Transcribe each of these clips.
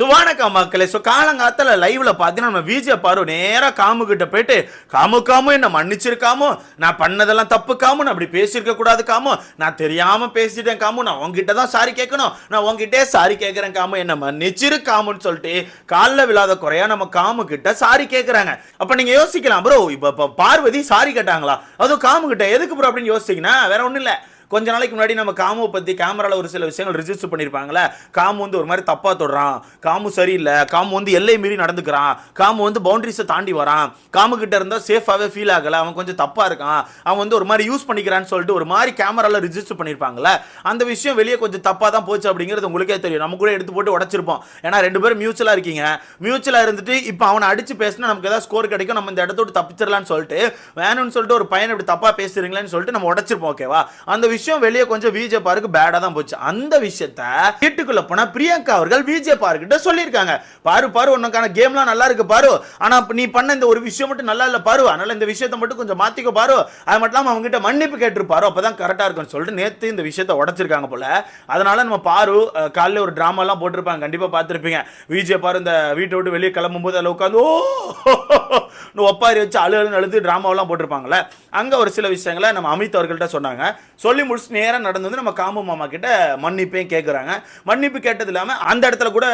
So மக்களே. So காலங்காலத்தில் லைவ்ல பார்த்தீங்கன்னா நம்ம விஜய பாரு நேராக காமு கிட்ட போயிட்டு காமு காமு என்ன மன்னிச்சிருக்காமோ? நான் பண்ணதெல்லாம் தப்பு காமு நான் அப்படி பேசியிருக்க கூடாது காமு. நான் தெரியாமல் பேசிட்டேன் காமு. நான் உங்ககிட்ட தான் சாரி கேட்கணும். நான் உங்ககிட்டே சாரி கேட்குறேன் காமு. என்ன மன்னிச்சிரு காமுன்னு சொல்லிட்டு காலில் விழாத குறையா நம்ம காமு கிட்ட சாரி கேட்குறாங்க. அப்போ நீங்கள் யோசிக்கலாம் ப்ரோ இப்போ இப்போ பார்வதி சாரி கேட்டாங்களா? அதுவும் காமு கிட்ட எதுக்கு ப்ரோ? அப்படின்னு யோசிச்சிங்கன்னா வேற ஒன்றும் இல்லை. கொஞ்ச நாளைக்கு முன்னாடி நம்ம காமுவை பற்றி கேமராவில் ஒரு சில விஷயங்கள் ரிஜிஸ்டர் பண்ணியிருப்பாங்களே காமு வந்து ஒரு மாதிரி தப்பாக தொடுறான். காமு சரியில்லை. காமு வந்து எல்லை மீறி நடந்துக்கிறான். காமு வந்து பவுண்டரிஸை தாண்டி வரான். காமு கிட்ட இருந்தால் சேஃபாகவே ஃபீல் ஆகலை. அவன் கொஞ்சம் தப்பாக இருக்கான். அவன் வந்து ஒரு மாதிரி யூஸ் பண்ணிக்கிறான்னு சொல்லிட்டு ஒரு மாதிரி கேமராவில் ரிஜிஸ்டர் பண்ணியிருப்பாங்களே அந்த விஷயம் வெளியே கொஞ்சம் தப்பாக தான் போச்சு அப்படிங்கிறது உங்களுக்கே தெரியும். நம்ம கூட எடுத்து போட்டு உடச்சிருப்போம். ஏன்னா ரெண்டு பேரும் மியூச்சுவலாக இருக்கீங்க. மியூச்சுவலாக இருந்துட்டு இப்போ அவனை அடித்து பேசினா நமக்கு ஏதாவது ஸ்கோர் கிடைக்கும். நம்ம இந்த இடத்த விட்டு தப்பிச்சிடலாம்னு சொல்லிட்டு வேணும்னு சொல்லிட்டு ஒரு பையன் இப்படி தப்பாக பேசுறீங்களேன்னு சொல்லிட்டு நம்ம உடச்சிருப்போம் ஓகேவா அந்த விஷயம் விஷயம் வெளியே கொஞ்சம் விஜே பாருக்கு பேடா தான் போச்சு. அந்த விஷயத்த வீட்டுக்குள்ள போனா பிரியங்கா அவர்கள் விஜே பார்க்கிட்ட சொல்லியிருக்காங்க. பாரு பாரு உனக்கான கேம்லாம் நல்லா இருக்கு பாரு. ஆனா நீ பண்ண இந்த ஒரு விஷயம் மட்டும் நல்லா இல்ல பாரு. அதனால இந்த விஷயத்தை மட்டும் கொஞ்சம் மாத்திக்க பாரு. அது மட்டும் இல்லாமல் அவங்க கிட்ட மன்னிப்பு கேட்டிருப்பாரு. அப்பதான் கரெக்டா இருக்கும்னு சொல்லிட்டு நேத்து இந்த விஷயத்த உடைச்சிருக்காங்க போல. அதனால நம்ம பாரு காலைல ஒரு டிராமா எல்லாம் போட்டிருப்பாங்க. கண்டிப்பா பார்த்திருப்பீங்க. விஜே பாரு இந்த வீட்டை விட்டு வெளியே கிளம்பும் போது அதில் உட்காந்து ஓ! ஒப்பாரி வச்சு அழு அழுன்னு அழுது டிராமாவெல்லாம் போட்டிருப்பாங்களே அங்க ஒரு சில விஷயங்களை நம்ம அமித் அவர்கள்ட்ட சொன்னாங்க. சொல்லி முடிச்சு நேரம் நடந்து வந்து நம்ம காம்பு மாமா கிட்ட மன்னிப்பையும் கேட்குறாங்க மன்னிப்பு கேட்டது இல்லாமல் அந்த இடத்துல கூட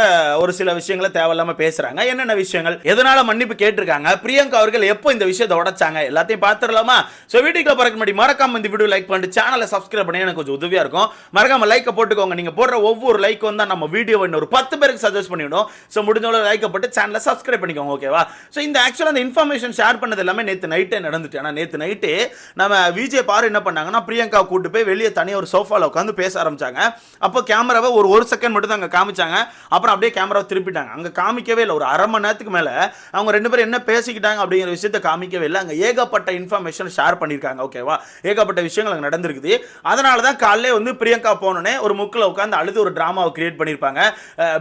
ஒரு சில விஷயங்களை தேவையில்லாமல் பேசுகிறாங்க என்னென்ன விஷயங்கள்? எதனால மன்னிப்பு கேட்டிருக்காங்க? பிரியங்கா அவர்கள் எப்போ இந்த விஷயத்தை உடைச்சாங்க? எல்லாத்தையும் பார்த்துடலாமா? ஸோ வீட்டுக்கு பிறகு முன்னாடி மறக்காம இந்த வீடியோ லைக் பண்ணிட்டு சேனலை சப்ஸ்கிரைப் பண்ணி எனக்கு கொஞ்சம் உதவியாக இருக்கும். மறக்காம லைக்கை போட்டுக்கோங்க. நீங்கள் போடுற ஒவ்வொரு லைக் வந்து நம்ம வீடியோ இன்னொரு பத்து பேருக்கு சஜஸ்ட் பண்ணிவிடும் ஸோ முடிஞ்ச லைக்கை போட்டு சேனலை சப்ஸ்கிரைப் பண்ணிக்கோங்க ஓகேவா ஸோ இந்த ஆக்சுவலாக அந்த இன்ஃபர்மேஷன் ஷேர் பண்ணது எல்லாமே நேற்று நைட்டே நடந்துட்டு ஆனால் நேற்று நைட்டு நம்ம விஜய் பாரு என்ன பண்ணாங்கன்னா பிரியங்கா கூட்டு போய் வெளியே தனியாக ஒரு சோஃபாவில் உட்காந்து பேச ஆரம்பிச்சாங்க. அப்போ கேமராவை ஒரு ஒரு செகண்ட் மட்டும் தான் அங்கே காமிச்சாங்க. அப்புறம் அப்படியே கேமராவை திருப்பிட்டாங்க. அங்கே காமிக்கவே இல்லை. ஒரு அரை மணி நேரத்துக்கு மேலே அவங்க ரெண்டு பேரும் என்ன பேசிக்கிட்டாங்க அப்படிங்கிற விஷயத்தை காமிக்கவே இல்லை. அங்கே ஏகப்பட்ட இன்ஃபர்மேஷன் ஷேர் பண்ணியிருக்காங்க ஓகேவா ஏகப்பட்ட விஷயங்கள் அங்கே நடந்திருக்குது. அதனால தான் காலையிலே வந்து பிரியங்கா போனோடனே ஒரு முக்கில் உட்காந்து அழுது ஒரு ட்ராமாவை கிரியேட் பண்ணியிருப்பாங்க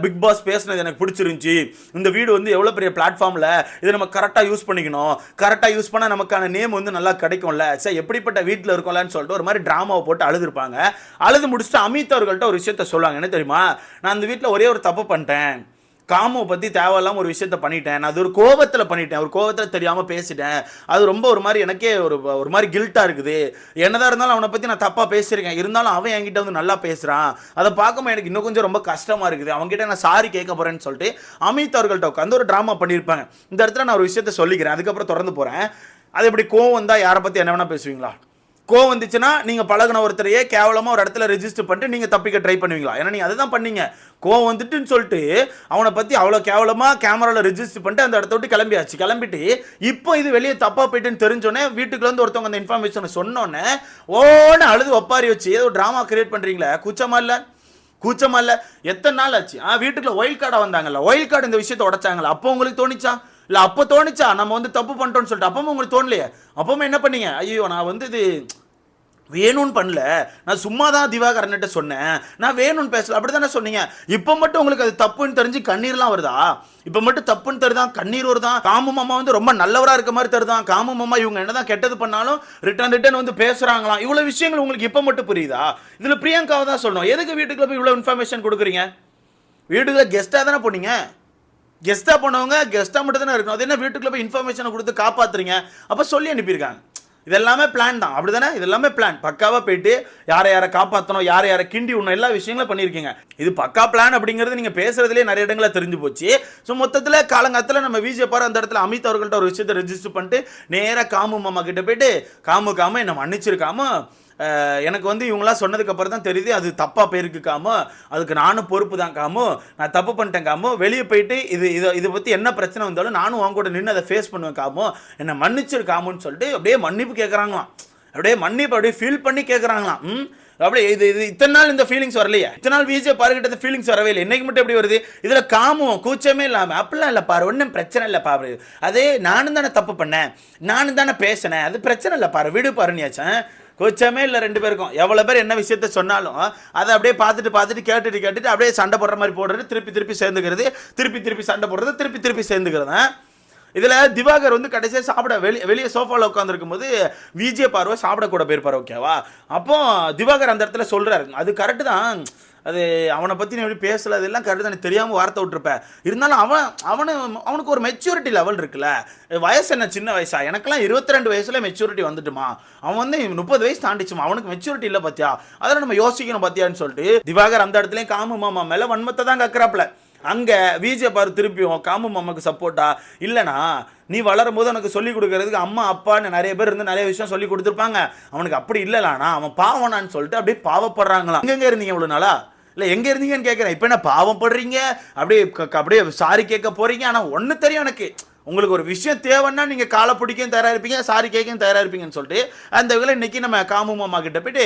பிக் பாஸ் பேசினது எனக்கு பிடிச்சிருந்துச்சி. இந்த வீடு வந்து எவ்வளோ பெரிய பிளாட்ஃபார்மில் இதை நம்ம கரெக்டாக யூஸ் பண்ணிக்கணும். கரெக்டாக யூஸ் பண்ணால் நமக்கான நேம் வந்து நல்லா கிடைக்கும்ல. சார் எப்படிப்பட்ட வீட்டில் இருக்கோம்லன்னு சொல்லிட்டு ஒரு மாதிரி ட்ராமாவை போட்டு அழுதுருப்பாங்க. அழுது முடிச்சுட்டு அமித் அவர்கள்ட்ட ஒரு விஷயத்த சொல்லுவாங்க. என்ன தெரியுமா? நான் அந்த வீட்டில் ஒரே ஒரு தப்பு பண்ணிட்டேன். காமுவை பற்றி தேவையில்லாமல் ஒரு விஷயத்த பண்ணிட்டேன். நான் அது ஒரு கோபத்தில் பண்ணிட்டேன். ஒரு கோபத்தில் தெரியாமல் பேசிட்டேன். அது ரொம்ப ஒரு மாதிரி எனக்கே ஒரு ஒரு மாதிரி கில்ட்டாக இருக்குது. என்னதான் இருந்தாலும் அவனை பற்றி நான் தப்பாக பேசியிருக்கேன். இருந்தாலும் அவன் என்கிட்ட வந்து நல்லா பேசுகிறான் அதை பார்க்கும்போது எனக்கு இன்னும் கொஞ்சம் ரொம்ப கஷ்டமாக இருக்குது. அவங்ககிட்ட நான் சாரி கேட்க போகிறேன்னு சொல்லிட்டு அமித் அவர்கள்ட்ட உட்காந்து ஒரு ட்ராமா பண்ணியிருப்பாங்க. இந்த இடத்துல நான் ஒரு விஷயத்த சொல்லிக்கிறேன். அதுக்கப்புறம் திறந்து போகிறேன் அது இப்படி கோவம் வந்தால் யாரை பற்றி என்ன வேணால் பேசுவீங்களா? கோவம் வந்துச்சுன்னா நீங்கள் பழகுன ஒருத்தரையே கேவலமாக ஒரு இடத்துல ரெஜிஸ்டர் பண்ணிட்டு நீங்கள் தப்பிக்க ட்ரை பண்ணுவீங்களா? ஏன்னா நீங்கள் அதை தான் பண்ணீங்க. கோவம் வந்துட்டுன்னு சொல்லிட்டு அவனை பற்றி அவ்வளோ கேவலமாக கேமராவில் ரெஜிஸ்டர் பண்ணிட்டு அந்த இடத்த விட்டு கிளம்பியாச்சு. கிளம்பிட்டு இப்போ இது வெளியே தப்பாக போயிட்டுன்னு தெரிஞ்சோடனே வீட்டுக்குள்ள வந்து ஒருத்தவங்க அந்த இன்ஃபர்மேஷனை சொன்னோன்னே ஓன்னு அழுது ஒப்பாரி வச்சு ஏதோ ட்ராமா கிரியேட் பண்ணுறீங்களே கூச்சமாக இல்லை? கூச்சமாக இல்லை? எத்தனை நாள் ஆச்சு? ஆ வீட்டுக்குள்ள ஒயில் கார்டாக வந்தாங்கல்ல. ஒயில் கார்டு இந்த விஷயத்தை உடச்சாங்களா அப்போ உங்களுக்கு தோணிச்சா? இல்லை அப்போ தோணுச்சா? நம்ம வந்து தப்பு பண்ணிட்டோம்னு சொல்லிட்டு. அப்பவும் உங்களுக்கு தோணலையே? அப்பவும் என்ன பண்ணீங்க? ஐயோ நான் வந்து இது வேணும்னு பண்ணல. நான் சும்மா தான் திவாகரன்கிட்ட சொன்னேன். நான் வேணும்னு பேசல. அப்படி தானே சொன்னீங்க? இப்போ மட்டும் உங்களுக்கு அது தப்புன்னு தெரிஞ்சு கண்ணீர்லாம் வருதா? இப்போ மட்டும் தப்புன்னு தருதான் கண்ணீர் வருதான் காமு மாமா வந்து ரொம்ப நல்லவராக இருக்க மாதிரி தருதான் காமு மாமா இவங்க என்னதான் கெட்டது பண்ணாலும் ரிட்டர்ன் ரிட்டர்ன் வந்து பேசுகிறாங்களாம் இவ்வளோ விஷயங்கள் உங்களுக்கு இப்போ மட்டும் புரியுதா? இதில் பிரியங்காவை தான் சொல்லணும். எதுக்கு வீட்டுக்குள்ள போய் இவ்வளோ இன்ஃபர்மேஷன் கொடுக்குறீங்க? வீட்டுக்குள்ள கெஸ்ட்டாக தானே போனீங்க? கெஸ்ட்டாக போனவங்க கெஸ்ட்டாக மட்டும் தானே இருக்கணும். அது என்ன வீட்டுக்குள்ளே போய் இன்ஃபர்மேஷனை கொடுத்து காப்பாற்றுறீங்க அப்போ சொல்லி அனுப்பியிருக்காங்க. இது எல்லாமே பிளான் தான். அப்படி தானே இது எல்லாமே பிளான் பக்காவாக போயிட்டு யாரை யாரை காப்பாற்றணும் யாரை யாரை கிண்டி விடணும் எல்லா விஷயங்களும் பண்ணியிருக்கீங்க. இது பக்கா பிளான் அப்படிங்கிறது நீங்கள் பேசுகிறதுலே நிறைய இடங்களில் தெரிஞ்சு போச்சு. ஸோ மொத்தத்தில் காலங்காலத்தில் நம்ம விஜய் பாரு அந்த இடத்துல அமித் அவர்கள்ட்ட ஒரு விஷயத்தை ரெஜிஸ்டர் பண்ணிட்டு நேராக காமு மாமா கிட்ட போயிட்டு காமு காம என்னை மன்னிச்சிருக்காமல் எனக்கு வந்து இவங்களாம் சொன்னதுக்கப்புறம் தான் தெரியுது அது தப்பாக போயிருக்கு அதுக்கு நானும் பொறுப்பு தான் காமோ. நான் தப்பு பண்ணிட்டேங்காமோ வெளியே போயிட்டு இது இதை இதை பற்றி என்ன பிரச்சனை வந்தாலும் நானும் அவங்க கூட நின்று அதை ஃபேஸ் பண்ணுவேன் காமோ. என்னை மன்னிச்சிருக்காமோன்னு சொல்லிட்டு அப்படியே மன்னிப்பு கேட்குறாங்களாம் அப்படியே மன்னிப்பு அப்படியே ஃபீல் பண்ணி கேட்குறாங்களாம் ம்? அப்படியே இது இது இத்தனை நாள் இந்த ஃபீலிங்ஸ் வரலையே. இத்தனை நாள் விஜய் பாருகிட்ட ஃபீலிங்ஸ் வரவே இல்லை. இன்னைக்கு மட்டும் எப்படி வருது? இதில் காமும் கூச்சமே இல்லாமல் அப்படிலாம் இல்லை பாரு ஒன்றும் பிரச்சனை இல்லை பாரு. அதே நானும் தானே தப்பு பண்ணேன். நானும் தானே பேசினேன். அது பிரச்சனை இல்லை பாரு. விடு பாருனியாச்சேன் கொச்சமே இல்லை ரெண்டு பேருக்கும். எவ்வளோ பேர் என்ன விஷயத்த சொன்னாலும் அதை அப்படியே பார்த்துட்டு பார்த்துட்டு கேட்டுட்டு கேட்டுட்டு அப்படியே சண்டை போடுற மாதிரி போடுறது திருப்பி திருப்பி சேர்ந்துக்கிறது திருப்பி திருப்பி சண்டை போடுறது திருப்பி திருப்பி சேர்ந்துக்கிறது இதில் திவாகர் வந்து கடைசியாக சாப்பிட வெளியே வெளியே சோஃபாவில் உட்காந்துருக்கும் போது விஜய பார்வை சாப்பிட கூட போயிருப்பார் ஓகேவா அப்போ திவாகர் அந்த இடத்துல சொல்கிறாரு அது கரெக்டு தான். அது அவனை பற்றி நீ எப்படி பேசல? அதெல்லாம் கரெக்டாக எனக்கு தெரியாமல் வார்த்தை விட்டுருப்ப. இருந்தாலும் அவன் அவனு அவனுக்கு ஒரு மெச்சூரிட்டி லெவல் இருக்குல்ல. வயசு என்ன? சின்ன வயசா? எனக்கெல்லாம் இருபத்தி ரெண்டு வயசுல மெச்சூரிட்டி வந்துட்டுமா? அவன் வந்து முப்பது வயசு தாண்டிச்சுமா? அவனுக்கு மெச்சூரிட்டி இல்லை பார்த்தியா அதெல்லாம் நம்ம யோசிக்கணும் பார்த்தியான்னு சொல்லிட்டு திவாகர் அந்த இடத்துலையும் காமு மாமா மேலே வன்மத்தை தான் கக்குறாப்புல. அங்கே விஜய் பாரு திருப்பியும் காமு மாமாக்கு சப்போர்ட்டா இல்லைனா நீ வளரும் போது உனக்கு சொல்லி கொடுக்கறதுக்கு அம்மா அப்பான்னு நிறைய பேர் இருந்து நிறைய விஷயம் சொல்லி கொடுத்துருப்பாங்க. அவனுக்கு அப்படி இல்லைலானா அவன் பாவனான்னு சொல்லிட்டு அப்படியே பாவப்படுறாங்களா எங்கெங்கே இருந்தீங்க இவ்வளோ நாளா? இல்ல எங்க இருந்தீங்கன்னு கேட்கறேன் இப்போ என்ன பாவம் படுறீங்க? அப்படியே அப்படியே சாரி கேட்க போறீங்க? ஆனா ஒன்று தெரியும் எனக்கு. உங்களுக்கு ஒரு விஷயம் தேவைன்னா நீங்கள் காலை பிடிக்கவும் தயாராக இருப்பீங்க சாரி கேட்கவும் தயாராக இருப்பீங்கன்னு சொல்லிட்டு அந்த வகையில் இன்னைக்கு நம்ம காமு மாமா கிட்ட போயிட்டு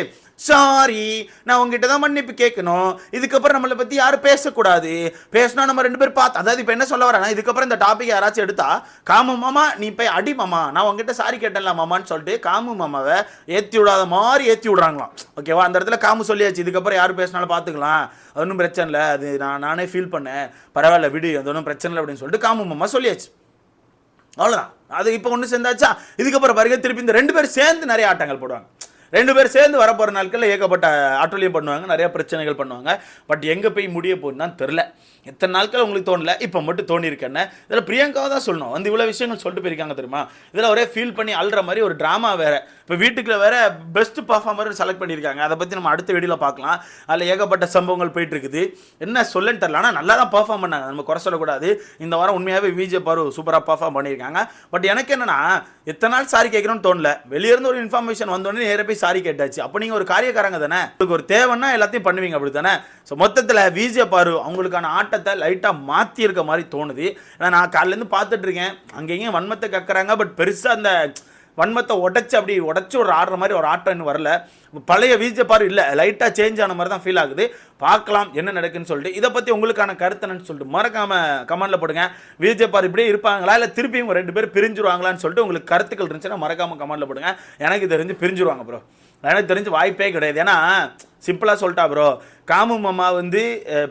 சாரி நான் உங்ககிட்ட தான் மன்னிப்பு கேட்கணும். இதுக்கப்புறம் நம்மளை பற்றி யாரும் பேசக்கூடாது. பேசினா நம்ம ரெண்டு பேரும் பார்த்து அதாவது இப்போ என்ன சொல்ல வரேன்னா இதுக்கப்புறம் இந்த டாபிக் யாராச்சும் எடுத்தா காமு மாமா நீ போய் அடி மாமா நான் உங்ககிட்ட சாரி கேட்டேன்ல மாமான்னு சொல்லிட்டு காமு மாமாவை ஏற்றி விடாத மாதிரி ஏற்றி விடுறாங்களாம். ஓகேவா? அந்த இடத்துல காமு சொல்லியாச்சு இதுக்கப்புறம் யார் பேசினாலும் பார்த்துக்கலாம் அது ஒன்றும் பிரச்சனை இல்லை. அது நான் நானே ஃபீல் பண்ணேன். பரவாயில்ல விடு அது ஒன்றும் பிரச்சனை இல்லை அப்படின்னு சொல்லிட்டு காமு மாமா சொல்லியாச்சு. அவ்வளோதான் அது இப்போ ஒன்று சேர்ந்தாச்சா? இதுக்கப்புறம் பாருங்க திருப்பி இந்த ரெண்டு பேரும் சேர்ந்து நிறைய ஆட்டங்கள் போடுவாங்க. ரெண்டு பேரும் சேர்ந்து வரப்போகிற நாட்களில் ஏகப்பட்ட ஆட்டோலியம் பண்ணுவாங்க நிறைய பிரச்சனைகள் பண்ணுவாங்க. பட் எங்கே போய் முடிய போகுதுன்னு தான் தெரில எத்தனை நாட்கள் உங்களுக்கு தோணல? இப்போ மட்டும் தோணியிருக்கேன்னு இதில் பிரியங்காவை தான் சொல்லணும். வந்து இவ்வளோ விஷயங்கள் சொல்லிட்டு போயிருக்காங்க தெரியுமா? இதில் ஒரே ஃபீல் பண்ணி அழுற மாதிரி ஒரு ட்ராமா வேறு. இப்போ வீட்டுக்குள்ள வேற பெஸ்ட் பர்ஃபார்மர் செலக்ட் பண்ணியிருக்காங்க. அதை பற்றி நம்ம அடுத்த வீடியோவில் பார்க்கலாம். அதில் ஏகப்பட்ட சம்பவங்கள் போயிட்டு இருக்குது என்ன சொல்லன்னு தெரில ஆனால் நல்லா தான் பர்ஃபார்ம் பண்ணாங்க. நம்ம குறை சொல்லக்கூடாது. இந்த வாரம் உண்மையாகவே விஜய் பாரு சூப்பராக பர்ஃபார்ம் பண்ணியிருக்காங்க. பட் எனக்கு என்னன்னா எத்தனை நாள் சாரி கேட்கணும்னு தோணல. வெளியிருந்து ஒரு இன்ஃபர்மேஷன் வந்தோடனே நேராக போய் சாரி கேட்டாச்சு. அப்போ நீங்கள் ஒரு காரியக்காரங்க தானே? உங்களுக்கு ஒரு தேவைன்னா எல்லாத்தையும் பண்ணுவீங்க அப்படி தானே ஸோ மொத்தத்தில் விஜய் பாரு அவங்களுக்கான ஆட்டத்தை லைட்டாக மாற்றி இருக்க மாதிரி தோணுது. ஏன்னா நான் காலையிலேருந்து பார்த்துட்ருக்கேன் அங்கேயும் வன்மத்தை கக்குறாங்க. பட் பெருசாக அந்த வன்மத்தை உடைச்சி அப்படி உடச்சி ஒரு ஆடுற மாதிரி ஒரு ஆட்டம் இன்னும் வரல. பழைய வீஜ பாரு இல்லை லைட்டாக சேஞ்ச் ஆன மாதிரி தான் ஃபீல் ஆகுது. பார்க்கலாம் என்ன நடக்குன்னு சொல்லிட்டு. இதை பற்றி உங்களுக்கான கருத்து என்னன்னு சொல்லிட்டு மறக்காம கமெண்டில் போடுங்க. விஜய பாரு இப்படியே இருப்பாங்களா இல்லை திருப்பியும் ஒரு ரெண்டு பேர் பிரிஞ்சிருவாங்களான்னு சொல்லிட்டு உங்களுக்கு கருத்துக்கள் இருந்துச்சுன்னா மறக்காம கமெண்டில் போடுங்க. எனக்கு தெரிஞ்சு பிரிஞ்சிருவாங்க ப்ரோ எனக்கு தெரிஞ்சு வாய்ப்பே கிடையாது. ஏன்னா சிம்பிளாக சொல்லிட்டா ப்ரோ காமு மாமா வந்து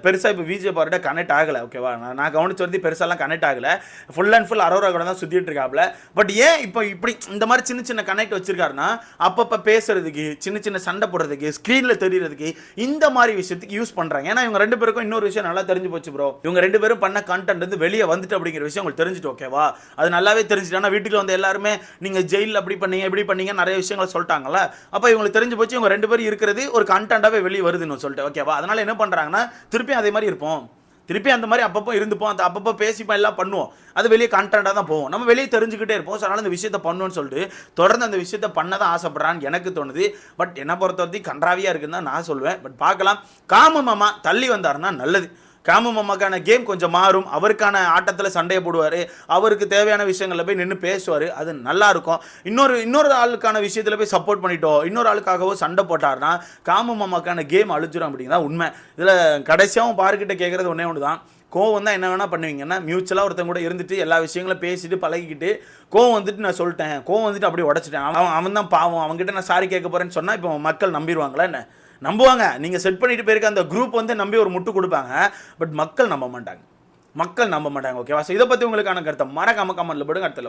பெருசாக இப்போ விஜய் பாரோட கனெக்ட் ஆகலை ஓகேவா நான் நான் கவனிச்சு வந்து பெருசாலாம் கனெக்ட் ஆகலை. ஃபுல் அண்ட் ஃபுல் அரோரா கூட தான் சுற்றிட்டு இருக்காப்ல. பட் ஏன் இப்போ இப்படி இந்த மாதிரி சின்ன சின்ன கனெக்ட் வச்சிருக்காருன்னா அப்பப்போ பேசுறதுக்கு சின்ன சின்ன சண்டை போடுறதுக்கு ஸ்க்ரீனில் தெரியறதுக்கு இந்த மாதிரி விஷயத்துக்கு யூஸ் பண்ணுறாங்க ஏன்னா இவங்க ரெண்டு பேருக்கும் இன்னொரு விஷயம் நல்லா தெரிஞ்சு போச்சு ப்ரோ இவங்க ரெண்டு பேரும் பண்ண கண்டென்ட் வந்து வெளியே வந்துட்டு அப்படிங்கிற விஷயம் உங்களுக்கு தெரிஞ்சுட்டு ஓகேவா அது நல்லாவே தெரிஞ்சுட்டு ஆனால் வீட்டுக்கு வந்து எல்லாருமே நீங்கள் ஜெயிலில் அப்படி பண்ணீங்க இப்படி பண்ணீங்க நிறைய விஷயங்களை சொல்லிட்டாங்கல்ல? அப்போ இவங்களுக்கு தெரிஞ்சு போச்சு இவங்க ரெண்டு பேரும் இருக்கிறது ஒரு கண்டென்ட்டாகவே வெளியே வருதுன்னு சொல்லிட்டு ஓகே ஓகேவா அதனால என்ன பண்ணுறாங்கன்னா திருப்பி அதே மாதிரி இருப்போம். திருப்பி அந்த மாதிரி அப்பப்போ இருந்துப்போம். அந்த அப்பப்போ பேசிப்போம் எல்லாம் பண்ணுவோம். அது வெளியே கண்டென்ட்டாக தான் போவோம். நம்ம வெளியே தெரிஞ்சுக்கிட்டே இருப்போம். ஸோ அதனால் இந்த விஷயத்தை பண்ணுவோம்னு சொல்லிட்டு தொடர்ந்து அந்த விஷயத்தை பண்ண தான் ஆசைப்பட்றான்னு எனக்கு தோணுது. பட் என்னை பொறுத்த வரைக்கும் கன்றாவியாக இருக்குன்னு தான் நான் சொல்லுவேன் பட் பார்க்கலாம். காம மாமா தள்ளி வந்தாருன்னா நல்லது. காமு மாமாக்கான கேம் கொஞ்சம் மாறும். அவருக்கான ஆட்டத்தில் சண்டையை போடுவார். அவருக்கு தேவையான விஷயங்களில் போய் நின்று பேசுவார். அது நல்லாயிருக்கும் இன்னொரு இன்னொரு ஆளுக்கான விஷயத்தில் போய் சப்போர்ட் பண்ணிட்டோம் இன்னொரு ஆளுக்காகவோ சண்டை போட்டாருன்னா காமு மாமாக்கான கேம் அழிச்சிடும் அப்படிங்கிறதா உண்மை. இதில் கடைசியாகவும் பாருக்கிட்ட கேட்குறது ஒன்றே ஒன்று தான் கோவம் தான் என்ன வேணால் பண்ணுவீங்கன்னா மியூச்சுவலாக ஒருத்தங்க கூட இருந்துட்டு எல்லா விஷயங்களும் பேசிட்டு பழகிக்கிட்டு கோவம் வந்துட்டு நான் சொல்லிட்டேன். கோவம் வந்துட்டு அப்படியே உடச்சிட்டேன். அவன் அவன் தான் பாவம். அவன்கிட்ட நான் சாரி கேட்க போகிறேன்னு சொன்னால் இப்போ மக்கள் நம்பிடுவாங்களா என்ன? நம்புவாங்க. நீங்கள் செட் பண்ணிட்டு போயிருக்க அந்த குரூப் வந்து நம்பி ஒரு முட்டு கொடுப்பாங்க. பட் மக்கள் நம்ப மாட்டாங்க. மக்கள் நம்ப மாட்டாங்க ஓகேவா ஸோ இதை பற்றி உங்களுக்கான கருத்தை மறக்காம கமெண்ட்ல போடுங்க. அடுத்த